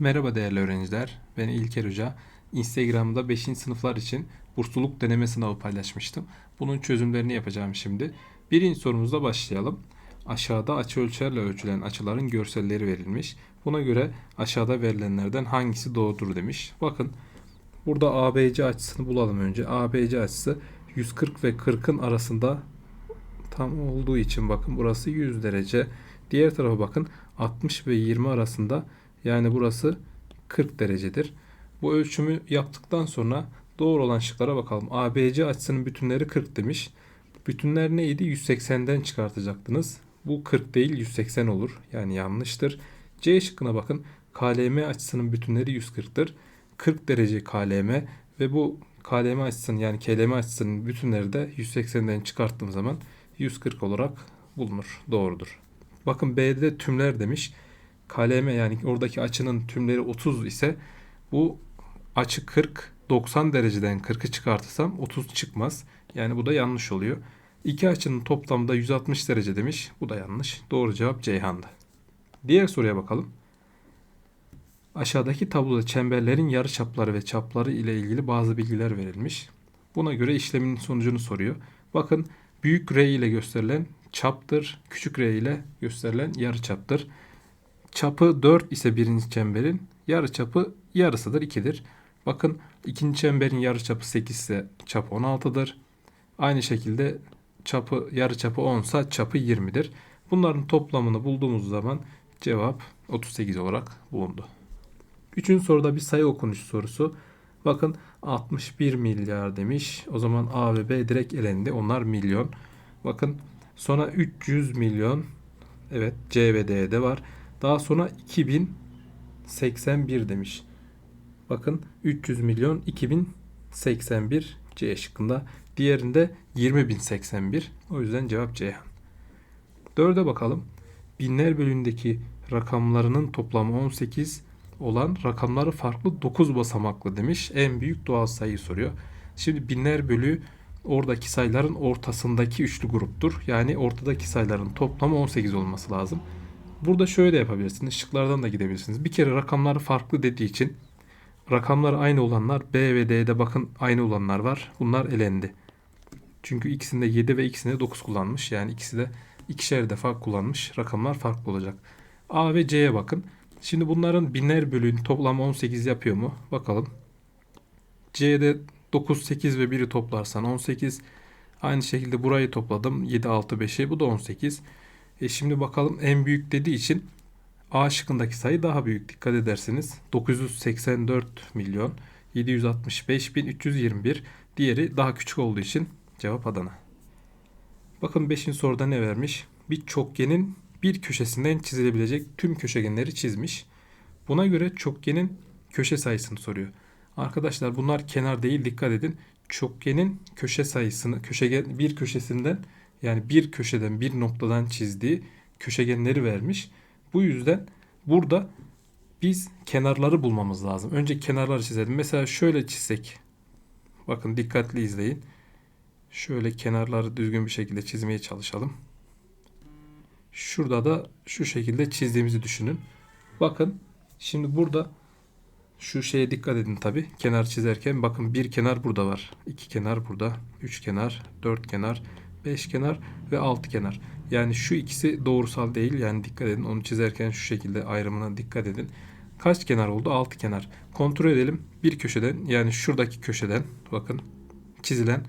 Merhaba değerli öğrenciler. Ben İlker Hoca. Instagram'da 5. sınıflar için bursluluk deneme sınavı paylaşmıştım. Bunun çözümlerini yapacağım şimdi. Birinci sorumuzla başlayalım. Aşağıda açı ölçerle ölçülen açıların görselleri verilmiş. Buna göre aşağıda verilenlerden hangisi doğrudur demiş. Bakın burada ABC açısını bulalım önce. ABC açısı 140 ve 40'ın arasında tam olduğu için bakın burası 100 derece. Diğer tarafa bakın 60 ve 20 arasında yani burası 40 derecedir. Bu ölçümü yaptıktan sonra doğru olan şıklara bakalım. ABC açısının bütünleri 40 demiş. Bütünler neydi? 180'den çıkartacaktınız. Bu 40 değil 180 olur. Yani yanlıştır. C şıkkına bakın. KLM açısının bütünleri 140'tır. 40 derece KLM ve bu KLM açısının yani KLM açısının bütünleri de 180'den çıkarttığım zaman 140 olarak bulunur. Doğrudur. Bakın B'de tümler demiş. KLM yani oradaki açının tümleri 30 ise bu açı 40 90 dereceden 40'ı çıkartırsam 30 çıkmaz. Yani bu da yanlış oluyor. İki açının toplamda 160 derece demiş. Bu da yanlış. Doğru cevap Ceyhan'dı. Diğer soruya bakalım. Aşağıdaki tabloda çemberlerin yarıçapları ve çapları ile ilgili bazı bilgiler verilmiş. Buna göre işlemin sonucunu soruyor. Bakın büyük R ile gösterilen çaptır, küçük R ile gösterilen yarıçaptır. Çapı 4 ise birinci çemberin yarıçapı yarısıdır 2'dir. Bakın ikinci çemberin yarıçapı 8 ise çapı 16'dır. Aynı şekilde çapı yarıçapı 10 ise çapı 20'dir. Bunların toplamını bulduğumuz zaman cevap 38 olarak bulundu. Üçüncü soruda bir sayı okunuşu sorusu. Bakın 61 milyar demiş. O zaman A ve B direkt elendi. Onlar milyon. Bakın sonra 300 milyon. Evet C ve D'de var. Daha sonra 2081 demiş. Bakın 300 milyon 2081 C şıkkında. Diğerinde 20081. O yüzden cevap Ceyhan. Dörde bakalım. Binler bölüğündeki rakamlarının toplamı 18 olan rakamları farklı 9 basamaklı demiş. En büyük doğal sayıyı soruyor. Şimdi binler bölüğü oradaki sayıların ortasındaki üçlü gruptur. Yani ortadaki sayıların toplamı 18 olması lazım. Burada şöyle yapabilirsiniz. Şıklardan da gidebilirsiniz. Bir kere rakamları farklı dediği için rakamlar aynı olanlar B ve D'de bakın aynı olanlar var. Bunlar elendi. Çünkü ikisinde 7 ve ikisinde 9 kullanmış. Yani ikisi de ikişer defa kullanmış. Rakamlar farklı olacak. A ve C'ye bakın. Şimdi bunların binler bölüğün toplamı 18 yapıyor mu? Bakalım. C'de 9, 8 ve 1'i toplarsan 18. Aynı şekilde burayı topladım. 7, 6, 5'i. Bu da 18. E şimdi bakalım en büyük dediği için A şıkkındaki sayı daha büyük. Dikkat ederseniz 984 milyon 765 bin 321. Diğeri daha küçük olduğu için cevap Adana. Bakın 5. soruda ne vermiş? Bir çokgenin bir köşesinden çizilebilecek tüm köşegenleri çizmiş. Buna göre çokgenin köşe sayısını soruyor. Arkadaşlar bunlar kenar değil dikkat edin. Çokgenin köşe sayısını köşegen bir köşesinden yani bir köşeden bir noktadan çizdiği köşegenleri vermiş. Bu yüzden burada biz kenarları bulmamız lazım. Önce kenarları çizelim. Mesela şöyle çizsek. Bakın dikkatli izleyin. Şöyle kenarları düzgün bir şekilde çizmeye çalışalım. Şurada da şu şekilde çizdiğimizi düşünün. Bakın şimdi burada şu şeye dikkat edin tabi. Kenar çizerken bakın bir kenar burada var. iki kenar burada. Üç kenar, dört kenar, beş kenar ve altı kenar. Yani şu ikisi doğrusal değil. Yani dikkat edin. Onu çizerken şu şekilde ayrımına dikkat edin. Kaç kenar oldu? Altı kenar. Kontrol edelim. Bir köşeden yani şuradaki köşeden bakın çizilen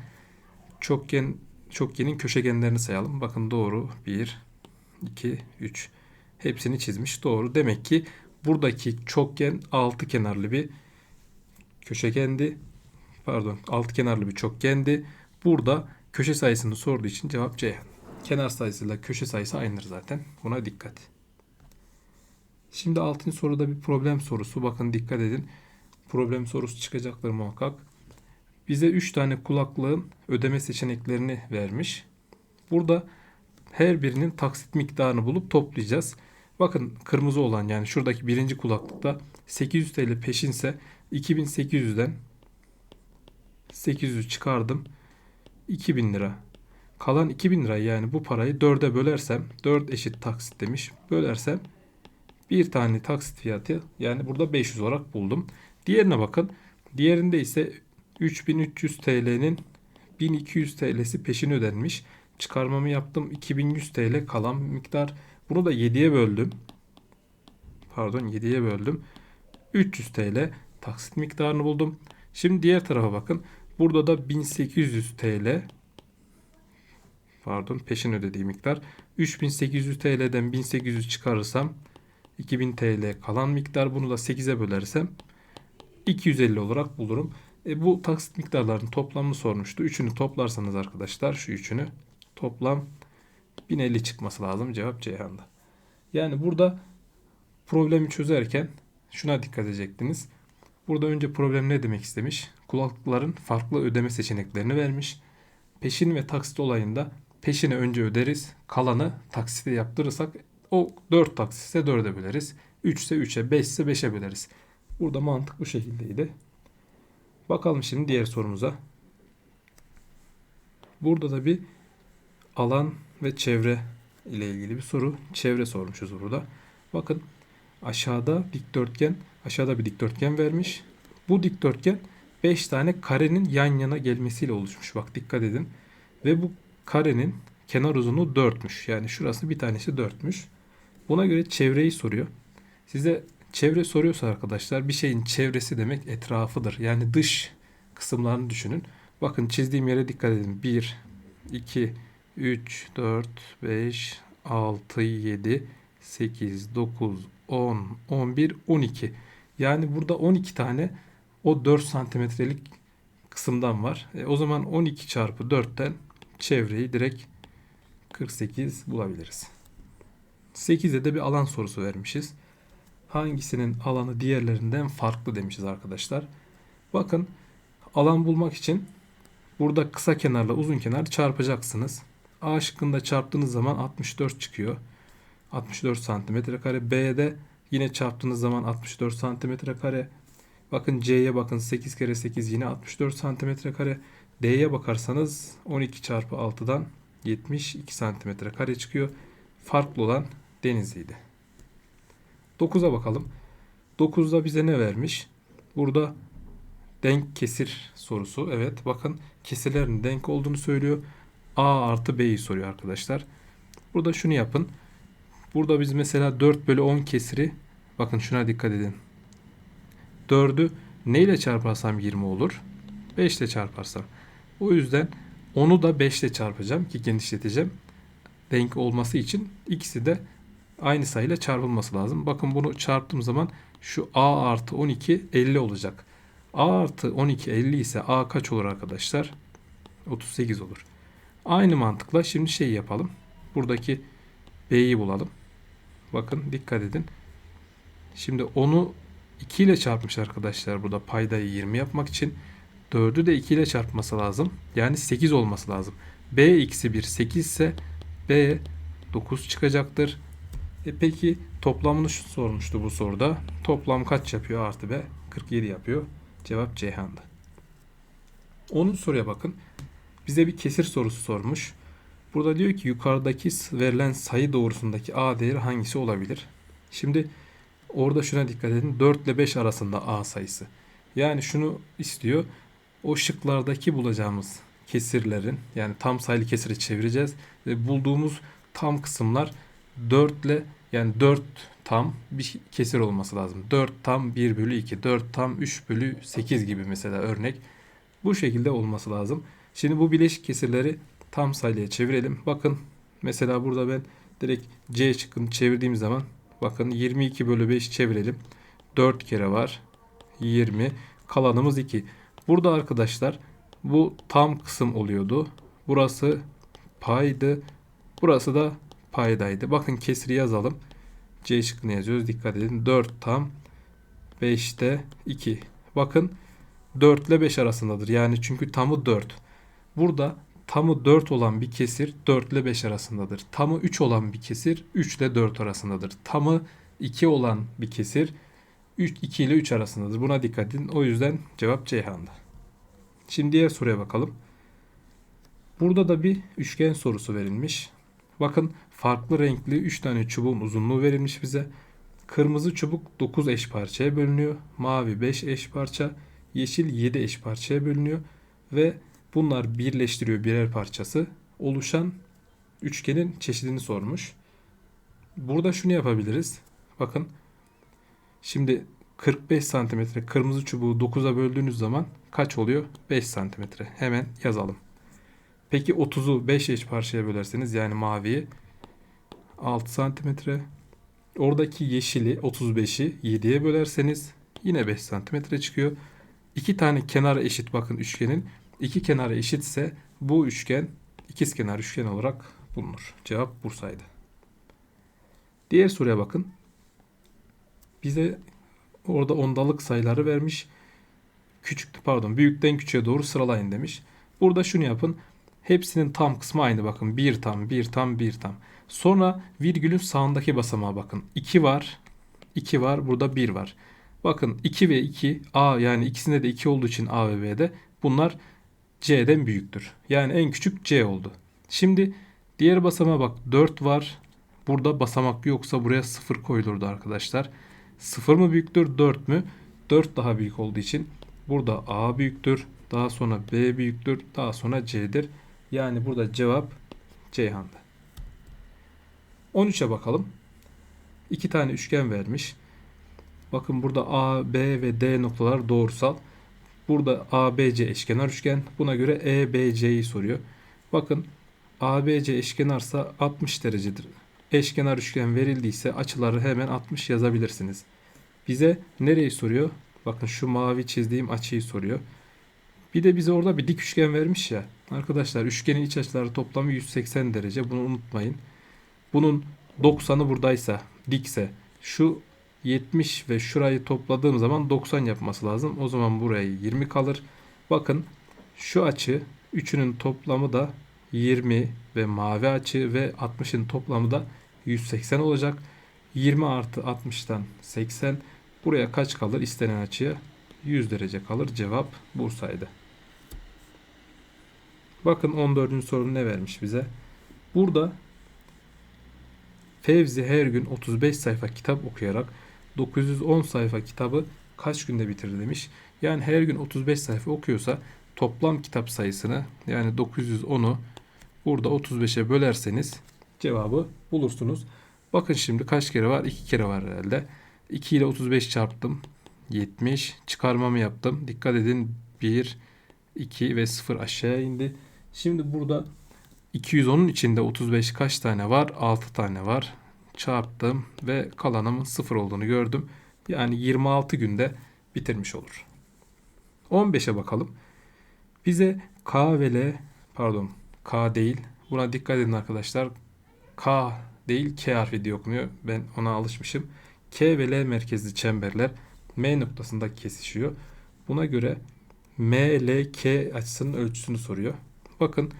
çokgen çokgenin köşegenlerini sayalım. Bakın doğru. 1 2 3 hepsini çizmiş. Doğru. Demek ki buradaki çokgen altı kenarlı bir köşegendi. Pardon, altı kenarlı bir çokgendi. Burada köşe sayısını sorduğu için cevap Ceyhan. Kenar sayısıyla köşe sayısı aynıdır zaten. Buna dikkat. Şimdi altın soruda bir problem sorusu. Bakın dikkat edin. Problem sorusu çıkacaktır muhakkak. Bize 3 tane kulaklığın ödeme seçeneklerini vermiş. Burada her birinin taksit miktarını bulup toplayacağız. Bakın kırmızı olan yani şuradaki birinci kulaklıkta 800 TL peşinse 2800'den 800 çıkardım. 2000 lira. Kalan 2000 lira yani bu parayı 4'e bölersem 4 eşit taksit demiş. Bölersem Bir tane taksit fiyatı yani burada 500 olarak buldum. Diğerine bakın. Diğerinde ise 3300 TL'nin 1200 TL'si peşin ödenmiş. Çıkarmamı yaptım. 2100 TL kalan miktar. Bunu da 7'ye böldüm. Pardon 7'ye böldüm. 300 TL taksit miktarını buldum. Şimdi diğer tarafa bakın. Burada da 1800 TL pardon peşin ödediği miktar 3800 TL'den 1800 çıkarırsam 2000 TL kalan miktar bunu da 8'e bölersem 250 olarak bulurum. E, bu taksit miktarlarının toplamını sormuştu. Üçünü toplarsanız arkadaşlar şu üçünü toplam 1050 çıkması lazım. Cevap Ceyhan'da. Yani burada problemi çözerken şuna dikkat edecektiniz. Burada önce problem ne demek istemiş? Kulaklıkların farklı ödeme seçeneklerini vermiş. Peşin ve taksit olayında peşini önce öderiz. Kalanı taksite yaptırırsak o 4 taksitse 4'e böleriz. 3 ise 3'e, 5 ise 5'e böleriz. Burada mantık bu şekildeydi. Bakalım şimdi diğer sorumuza. Burada da bir alan ve çevre ile ilgili bir soru. Çevre sormuşuz burada. Bakın aşağıda dikdörtgen, aşağıda bir dikdörtgen vermiş. Bu dikdörtgen 5 tane karenin yan yana gelmesiyle oluşmuş. Bak dikkat edin. Ve bu karenin kenar uzunluğu 4'müş. Yani şurası bir tanesi 4'müş. Buna göre çevreyi soruyor. Size çevre soruyorsa arkadaşlar bir şeyin çevresi demek etrafıdır. Yani dış kısımlarını düşünün. Bakın çizdiğim yere dikkat edin. 1, 2, 3, 4, 5, 6, 7, 8, 9, 10, 11, 12. Yani burada 12 tane o 4 santimetrelik kısımdan var. E, o zaman 12 çarpı 4'ten çevreyi direkt 48 bulabiliriz. 8'e de bir alan sorusu vermişiz. Hangisinin alanı diğerlerinden farklı demişiz arkadaşlar. Bakın alan bulmak için burada kısa kenarla uzun kenar çarpacaksınız. A şıkkında çarptığınız zaman 64 çıkıyor. 64 santimetre kare. B'de yine çarptığınız zaman 64 santimetre kare. Bakın C'ye bakın 8 kere 8 yine 64 santimetre kare. D'ye bakarsanız 12 çarpı 6'dan 72 santimetre kare çıkıyor. Farklı olan Denizli'ydi. 9'a bakalım. 9'da bize ne vermiş? Burada denk kesir sorusu. Evet bakın kesirlerin denk olduğunu söylüyor. A artı B'yi soruyor arkadaşlar. Burada şunu yapın. Burada biz mesela 4 bölü 10 kesiri bakın şuna dikkat edin. 4'ü neyle çarparsam 20 olur? 5 ile çarparsam. O yüzden onu da 5 ile çarpacağım ki genişleteceğim. Denk olması için ikisi de aynı sayıyla çarpılması lazım. Bakın bunu çarptığım zaman şu A artı 12 50 olacak. A artı 12 50 ise A kaç olur arkadaşlar? 38 olur. Aynı mantıkla şimdi şey yapalım. Buradaki B'yi bulalım. Bakın dikkat edin. Şimdi onu 2 ile çarpmış arkadaşlar burada paydayı 20 yapmak için. 4'ü de 2 ile çarpması lazım. Yani 8 olması lazım. B eksi 1 8 ise B 9 çıkacaktır. E peki toplamını şu sormuştu bu soruda. Toplam kaç yapıyor artı B? 47 yapıyor. Cevap Ceyhan'dı. 10. soruya bakın. Bize bir kesir sorusu sormuş. Burada diyor ki yukarıdaki verilen sayı doğrusundaki A değeri hangisi olabilir? Şimdi orada şuna dikkat edin. 4 ile 5 arasında A sayısı. Yani şunu istiyor. O şıklardaki bulacağımız kesirlerin yani tam sayılı kesiri çevireceğiz ve bulduğumuz tam kısımlar 4 ile yani 4 tam bir kesir olması lazım. 4 tam 1 bölü 2, 4 tam 3 bölü 8 gibi mesela örnek. Bu şekilde olması lazım. Şimdi bu bileşik kesirleri tam sayıya çevirelim. Bakın mesela burada ben direkt C şıkkını çevirdiğim zaman bakın 22 bölü 5 çevirelim. 4 kere var. 20. Kalanımız 2. Burada arkadaşlar bu tam kısım oluyordu. Burası paydı. Burası da paydaydı. Bakın kesri yazalım. C şıkkını yazıyoruz. Dikkat edin. 4 tam 5'te 2. Bakın 4 ile 5 arasındadır. Yani çünkü tamı 4. Burada tamı 4 olan bir kesir 4 ile 5 arasındadır. Tamı 3 olan bir kesir 3 ile 4 arasındadır. Tamı 2 olan bir kesir 3, 2 ile 3 arasındadır. Buna dikkat edin. O yüzden cevap Ceyhan'da. Şimdi diğer soruya bakalım. Burada da bir üçgen sorusu verilmiş. Bakın farklı renkli 3 tane çubuğun uzunluğu verilmiş bize. Kırmızı çubuk 9 eş parçaya bölünüyor. Mavi 5 eş parça. Yeşil 7 eş parçaya bölünüyor. Ve bunlar birleştiriyor birer parçası. Oluşan üçgenin çeşidini sormuş. Burada şunu yapabiliriz. Bakın. Şimdi 45 santimetre kırmızı çubuğu 9'a böldüğünüz zaman kaç oluyor? 5 santimetre. Hemen yazalım. Peki 30'u 5 eş parçaya bölerseniz yani maviyi 6 santimetre. Oradaki yeşili 35'i 7'ye bölerseniz yine 5 santimetre çıkıyor. İki tane kenarı eşit bakın üçgenin. İki kenarı eşitse bu üçgen ikizkenar üçgen olarak bulunur. Cevap Bursa'ydı. Diğer soruya bakın. Bize orada ondalık sayıları vermiş. Küçük pardon büyükten küçüğe doğru sıralayın demiş. Burada şunu yapın. Hepsinin tam kısmı aynı bakın. 1 tam, 1 tam, 1 tam. Sonra virgülün sağındaki basamağa bakın. 2 var. 2 var. Burada 1 var. Bakın 2 ve 2 A yani ikisinde de 2 olduğu için A ve B'de bunlar C'den büyüktür. Yani en küçük C oldu. Şimdi diğer basamağa bak 4 var. Burada basamak yoksa buraya 0 koyulurdu arkadaşlar. 0 mı büyüktür 4 mü? 4 daha büyük olduğu için burada A büyüktür. Daha sonra B büyüktür. Daha sonra C'dir. Yani burada cevap Ceyhan'da. 13'e bakalım. İki tane üçgen vermiş. Bakın burada A, B ve D noktalar doğrusal. Burada ABC eşkenar üçgen. Buna göre EBC'yi soruyor. Bakın ABC eşkenarsa 60 derecedir. Eşkenar üçgen verildiyse açıları hemen 60 yazabilirsiniz. Bize nereyi soruyor? Bakın şu mavi çizdiğim açıyı soruyor. Bir de bize orada bir dik üçgen vermiş ya. Arkadaşlar üçgenin iç açıları toplamı 180 derece. Bunu unutmayın. Bunun 90'ı buradaysa, dikse şu 70 ve şurayı topladığım zaman 90 yapması lazım. O zaman buraya 20 kalır. Bakın şu açı üçünün toplamı da 20 ve mavi açı ve 60'ın toplamı da 180 olacak. 20 artı 60'tan 80. Buraya kaç kalır? İstenen açıya 100 derece kalır. Cevap Bursa'ydı. Bakın 14. soru ne vermiş bize? Burada Fevzi her gün 35 sayfa kitap okuyarak 910 sayfa kitabı kaç günde bitirdi demiş. Yani her gün 35 sayfa okuyorsa toplam kitap sayısını yani 910'u burada 35'e bölerseniz cevabı bulursunuz. Bakın şimdi kaç kere var? 2 kere var herhalde. 2 ile 35 çarptım. 70. Çıkarmamı yaptım. Dikkat edin 1, 2 ve 0 aşağıya indi. Şimdi burada 210'un içinde 35 kaç tane var? 6 tane var. Çarptım ve kalanımın 0 olduğunu gördüm. Yani 26 günde bitirmiş olur. 15'e bakalım. Bize K ve L pardon K değil. Buna dikkat edin arkadaşlar. K değil K harfi diye okunuyor. Ben ona alışmışım. K ve L merkezli çemberler M noktasında kesişiyor. Buna göre M, L, K açısının ölçüsünü soruyor. Bakın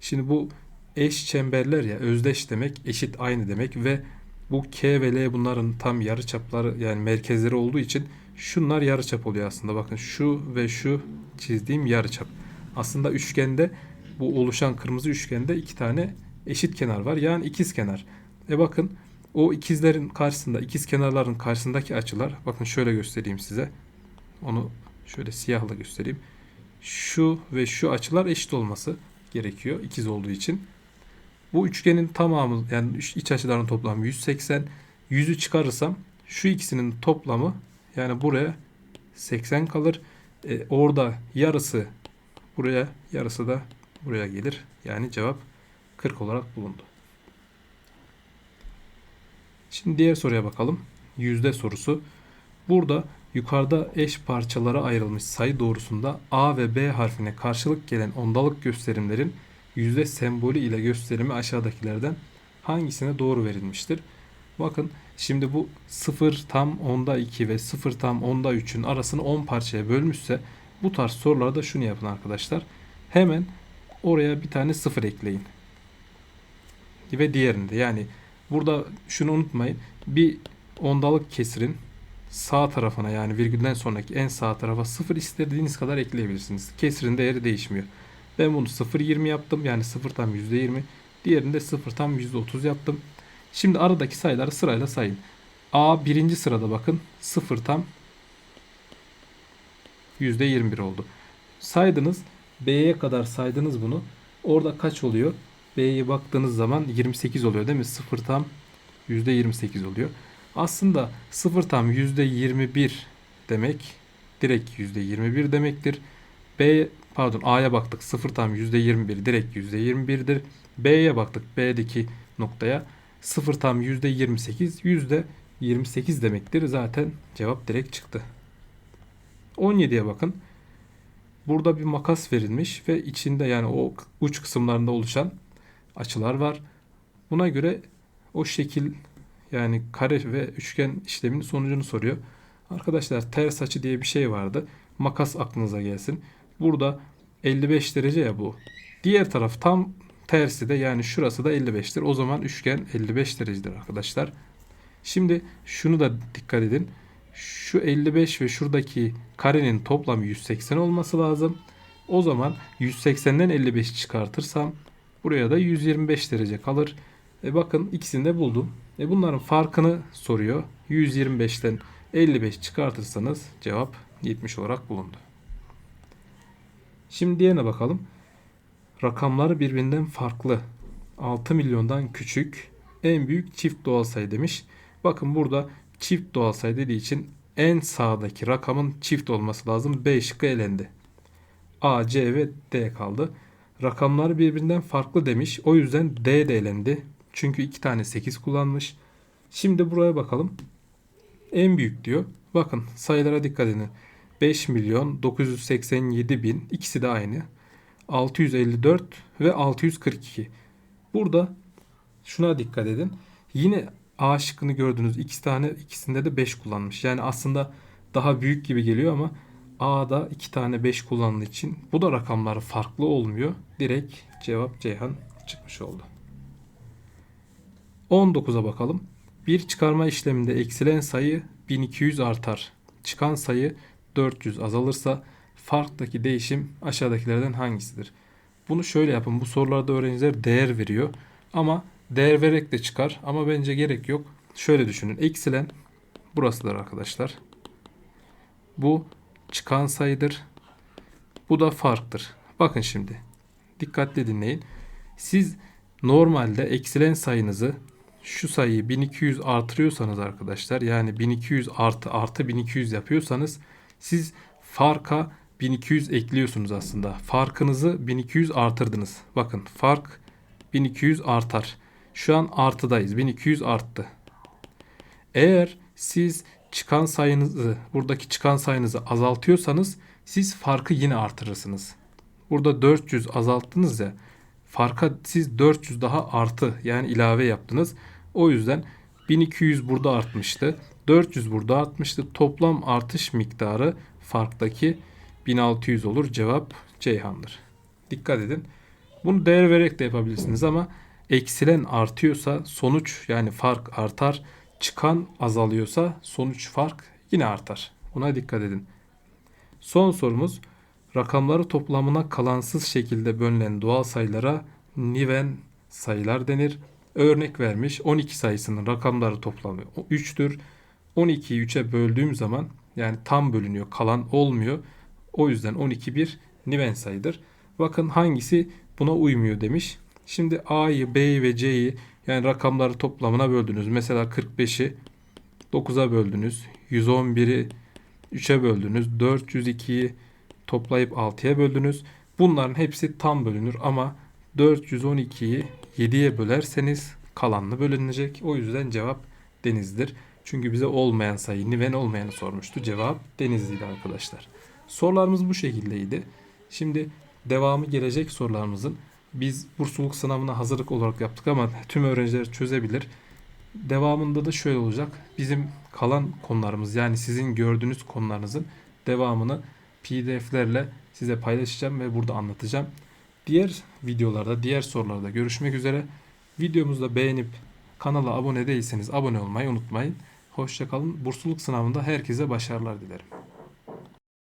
şimdi bu eş çemberler ya özdeş demek eşit aynı demek ve bu K ve L bunların tam yarı çapları yani merkezleri olduğu için şunlar yarı çap oluyor aslında. Bakın şu ve şu çizdiğim yarı çap. Aslında üçgende bu oluşan kırmızı üçgende iki tane eşit kenar var. Yani ikiz kenar. E bakın o ikizlerin karşısında ikiz kenarların karşısındaki açılar bakın şöyle göstereyim size. Onu şöyle siyahla göstereyim. Şu ve şu açılar eşit olması gerekiyor ikiz olduğu için. Bu üçgenin tamamı yani iç açıların toplamı 180. 100'ü çıkarırsam şu ikisinin toplamı yani buraya 80 kalır. E, orada yarısı buraya yarısı da buraya gelir. Yani cevap 40 olarak bulundu. Şimdi diğer soruya bakalım. Yüzde sorusu. Burada yukarıda eş parçalara ayrılmış sayı doğrusunda A ve B harfine karşılık gelen ondalık gösterimlerin yüzde sembolü ile gösterimi aşağıdakilerden hangisine doğru verilmiştir? Bakın şimdi bu 0 tam onda 2 ve 0 tam onda 3'ün arasını 10 parçaya bölmüşse bu tarz sorularda şunu yapın arkadaşlar. Hemen oraya bir tane 0 ekleyin. Ve diğerinde yani burada şunu unutmayın. Bir ondalık kesirin sağ tarafına yani virgülden sonraki en sağ tarafa 0 istediğiniz kadar ekleyebilirsiniz. Kesirin değeri değişmiyor. Ben bunu 0.20 yaptım. Yani 0 tam %20. Diğerinde 0 tam %30 yaptım. Şimdi aradaki sayıları sırayla sayın. A birinci sırada bakın 0 tam %21 oldu. Saydınız B'ye kadar saydınız bunu. Orada kaç oluyor? B'ye baktığınız zaman 28 oluyor değil mi? 0 tam %28 oluyor. Aslında 0 tam %21 demek direkt %21 demektir. B pardon A'ya baktık 0 tam %21 direkt %21'dir. B'ye baktık B'deki noktaya 0 tam %28 %28 demektir. Zaten cevap direkt çıktı. 17'ye bakın. Burada bir makas verilmiş ve içinde yani o uç kısımlarında oluşan açılar var. Buna göre o şekil yani kare ve üçgen işleminin sonucunu soruyor. Arkadaşlar ters açı diye bir şey vardı. Makas aklınıza gelsin. Burada 55 derece ya bu. Diğer taraf tam tersi de yani şurası da 55'tir. O zaman üçgen 55 derecedir arkadaşlar. Şimdi şunu da dikkat edin. Şu 55 ve şuradaki karenin toplamı 180 olması lazım. O zaman 180'den 55 çıkartırsam buraya da 125 derece kalır. E bakın ikisini de buldum. E bunların farkını soruyor. 125'ten 55 çıkartırsanız cevap 70 olarak bulundu. Şimdi diğerine bakalım. Rakamlar birbirinden farklı. 6 milyondan küçük. En büyük çift doğal sayı demiş. Bakın burada çift doğal sayı dediği için en sağdaki rakamın çift olması lazım. B şıkkı elendi. A, C ve D kaldı. Rakamlar birbirinden farklı demiş. O yüzden D de elendi. Çünkü iki tane 8 kullanmış. Şimdi buraya bakalım. En büyük diyor. Bakın sayılara dikkat edin. 5 milyon 987 bin ikisi de aynı. 654 ve 642. Burada şuna dikkat edin. Yine A şıkkını gördünüz. İki tane ikisinde de 5 kullanmış. Yani aslında daha büyük gibi geliyor ama A'da iki tane 5 kullandığı için bu da rakamları farklı olmuyor. Direkt cevap Ceyhan çıkmış oldu. 19'a bakalım. Bir çıkarma işleminde eksilen sayı 1200 artar. Çıkan sayı 400 azalırsa farktaki değişim aşağıdakilerden hangisidir? Bunu şöyle yapın. Bu sorularda öğrenciler değer veriyor. Ama değer vererek de çıkar. Ama bence gerek yok. Şöyle düşünün. Eksilen burasıdır arkadaşlar. Bu çıkan sayıdır. Bu da farktır. Bakın şimdi. Dikkatli dinleyin. Siz normalde eksilen sayınızı şu sayıyı 1200 artırıyorsanız arkadaşlar yani 1200 artı artı 1200 yapıyorsanız siz farka 1200 ekliyorsunuz aslında. Farkınızı 1200 artırdınız. Bakın fark 1200 artar. Şu an artıdayız. 1200 arttı. Eğer siz çıkan sayınızı buradaki çıkan sayınızı azaltıyorsanız siz farkı yine artırırsınız. Burada 400 azalttınız ya farka siz 400 daha artı yani ilave yaptınız. O yüzden 1200 burada artmıştı. 400 burada artmıştı. Toplam artış miktarı farktaki 1600 olur. Cevap Ceyhan'dır. Dikkat edin. Bunu değer vererek de yapabilirsiniz ama eksilen artıyorsa sonuç yani fark artar. Çıkan azalıyorsa sonuç fark yine artar. Buna dikkat edin. Son sorumuz rakamları toplamına kalansız şekilde bölünen doğal sayılara niven sayılar denir. Örnek vermiş 12 sayısının rakamları toplamı 3'tür. 12'yi 3'e böldüğüm zaman yani tam bölünüyor kalan olmuyor. O yüzden 12 bir niven sayıdır. Bakın hangisi buna uymuyor demiş. Şimdi A'yı, B'yi ve C'yi yani rakamları toplamına böldünüz. Mesela 45'i 9'a böldünüz. 111'i 3'e böldünüz. 402'yi toplayıp 6'ya böldünüz. Bunların hepsi tam bölünür ama 412'yi 7'ye bölerseniz kalanlı bölünecek. O yüzden cevap denizdir. Çünkü bize olmayan sayı, niven olmayanı sormuştu. Cevap denizliydi arkadaşlar. Sorularımız bu şekildeydi. Şimdi devamı gelecek sorularımızın biz bursluluk sınavına hazırlık olarak yaptık ama tüm öğrenciler çözebilir. Devamında da şöyle olacak. Bizim kalan konularımız yani sizin gördüğünüz konularınızın devamını PDF'lerle size paylaşacağım ve burada anlatacağım. Diğer videolarda, diğer sorularda görüşmek üzere. Videomuzu da beğenip kanala abone değilseniz abone olmayı unutmayın. Hoşçakalın. Bursluluk sınavında herkese başarılar dilerim.